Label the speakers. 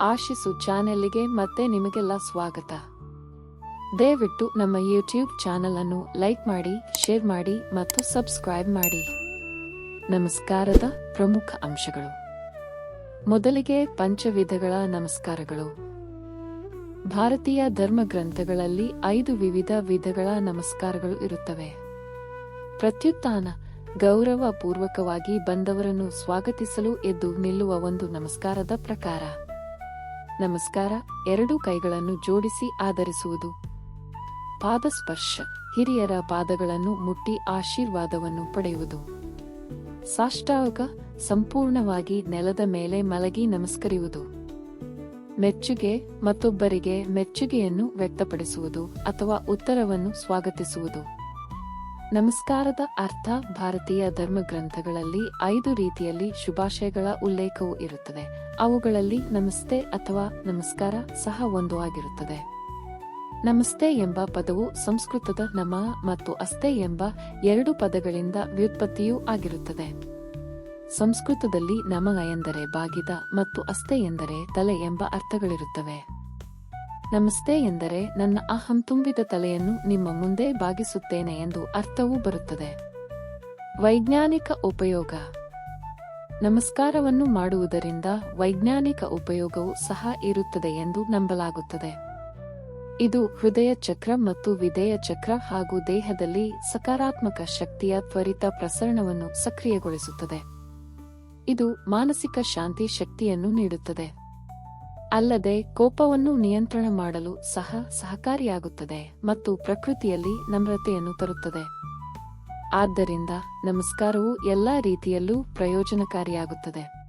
Speaker 1: ಆಶಿಸು ಚಾನೆಲ್ಗೆ ಮತ್ತೆ ನಿಮಗೆಲ್ಲ ಸ್ವಾಗತ. ದಯವಿಟ್ಟು ನಮ್ಮ ಯೂಟ್ಯೂಬ್ ಚಾನೆಲ್ ಅನ್ನು ಲೈಕ್ ಮಾಡಿ, ಶೇರ್ ಮಾಡಿ ಮತ್ತು ಸಬ್ಸ್ಕ್ರೈಬ್ ಮಾಡಿ. ನಮಸ್ಕಾರದ ಪ್ರಮುಖ ಅಂಶಗಳು. ಮೊದಲಿಗೆ ಪಂಚವಿಧಗಳ ನಮಸ್ಕಾರಗಳು. ಭಾರತೀಯ ಧರ್ಮ ಗ್ರಂಥಗಳಲ್ಲಿ ಐದು ವಿವಿಧ ವಿಧಗಳ ನಮಸ್ಕಾರಗಳು ಇರುತ್ತವೆ. ಪ್ರತ್ಯುತ್ಥಾನ ಗೌರವ ಪೂರ್ವಕವಾಗಿ ಬಂದವರನ್ನು ಸ್ವಾಗತಿಸಲು ಎದ್ದು ನಿಲ್ಲುವ ಒಂದು ನಮಸ್ಕಾರದ ಪ್ರಕಾರ. ನಮಸ್ಕಾರ. ಎರಡೂ ಕೈಗಳನ್ನು ಜೋಡಿಸಿ ಆಧರಿಸುವುದು. ಪಾದಸ್ಪರ್ಶ. ಹಿರಿಯರ ಪಾದಗಳನ್ನು ಮುಟ್ಟಿ ಆಶೀರ್ವಾದವನ್ನು ಪಡೆಯುವುದು. ಸಾಷ್ಟಾಂಗ ಸಂಪೂರ್ಣವಾಗಿ ನೆಲದ ಮೇಲೆ ಮಲಗಿ ನಮಸ್ಕರಿಯುವುದು. ಮೆಚ್ಚುಗೆ ಮತ್ತೊಬ್ಬರಿಗೆ ಮೆಚ್ಚುಗೆಯನ್ನು ವ್ಯಕ್ತಪಡಿಸುವುದು ಅಥವಾ ಉತ್ತರವನ್ನು ಸ್ವಾಗತಿಸುವುದು. ನಮಸ್ಕಾರದ ಅರ್ಥ ಭಾರತೀಯ ಧರ್ಮಗ್ರಂಥಗಳಲ್ಲಿ ಐದು ರೀತಿಯಲ್ಲಿ ಶುಭಾಶಯಗಳ ಉಲ್ಲೇಖವು ಇರುತ್ತದೆ. ಅವುಗಳಲ್ಲಿ ನಮಸ್ತೆ ಅಥವಾ ನಮಸ್ಕಾರ ಸಹ ಒಂದು ಆಗಿರುತ್ತದೆ. ನಮಸ್ತೆ ಎಂಬ ಪದವು ಸಂಸ್ಕೃತದ ನಮ ಮತ್ತು ಅಸ್ತೆ ಎಂಬ ಎರಡು ಪದಗಳಿಂದ ವ್ಯುತ್ಪತ್ತಿಯೂ ಆಗಿರುತ್ತದೆ. ಸಂಸ್ಕೃತದಲ್ಲಿ ನಮ ಎಂದರೆ ಬಾಗಿದ ಮತ್ತು ಅಸ್ತೆ ಎಂದರೆ ತಲೆ ಎಂಬ ಅರ್ಥಗಳಿರುತ್ತವೆ. ನಮಸ್ತೆ ಎಂದರೆ ನನ್ನ ಅಹಂ ತುಂಬಿದ ತಲೆಯನ್ನು ನಿಮ್ಮ ಮುಂದೆ ಬಾಗಿಸುತ್ತೇನೆ ಎಂದು ಅರ್ಥವೂ ಬರುತ್ತದೆ. ವೈಜ್ಞಾನಿಕ ಉಪಯೋಗ. ನಮಸ್ಕಾರವನ್ನು ಮಾಡುವುದರಿಂದ ವೈಜ್ಞಾನಿಕ ಉಪಯೋಗವು ಸಹ ಇರುತ್ತದೆ ಎಂದು ನಂಬಲಾಗುತ್ತದೆ. ಇದು ಹೃದಯ ಚಕ್ರ ಮತ್ತು ವಿಧೇಯ ಚಕ್ರ ಹಾಗೂ ದೇಹದಲ್ಲಿ ಸಕಾರಾತ್ಮಕ ಶಕ್ತಿಯ ತ್ವರಿತ ಪ್ರಸರಣವನ್ನು ಸಕ್ರಿಯಗೊಳಿಸುತ್ತದೆ. ಇದು ಮಾನಸಿಕ ಶಾಂತಿ ಶಕ್ತಿಯನ್ನು ನೀಡುತ್ತದೆ. ಅಲ್ಲದೆ ಕೋಪವನ್ನು ನಿಯಂತ್ರಣ ಮಾಡಲು ಸಹ ಸಹಕಾರಿಯಾಗುತ್ತದೆ ಮತ್ತು ಪ್ರಕೃತಿಯಲ್ಲಿ ನಮ್ರತೆಯನ್ನು ತರುತ್ತದೆ. ಆದ್ದರಿಂದ ನಮಸ್ಕಾರವು ಎಲ್ಲಾ ರೀತಿಯಲ್ಲೂ ಪ್ರಯೋಜನಕಾರಿಯಾಗುತ್ತದೆ.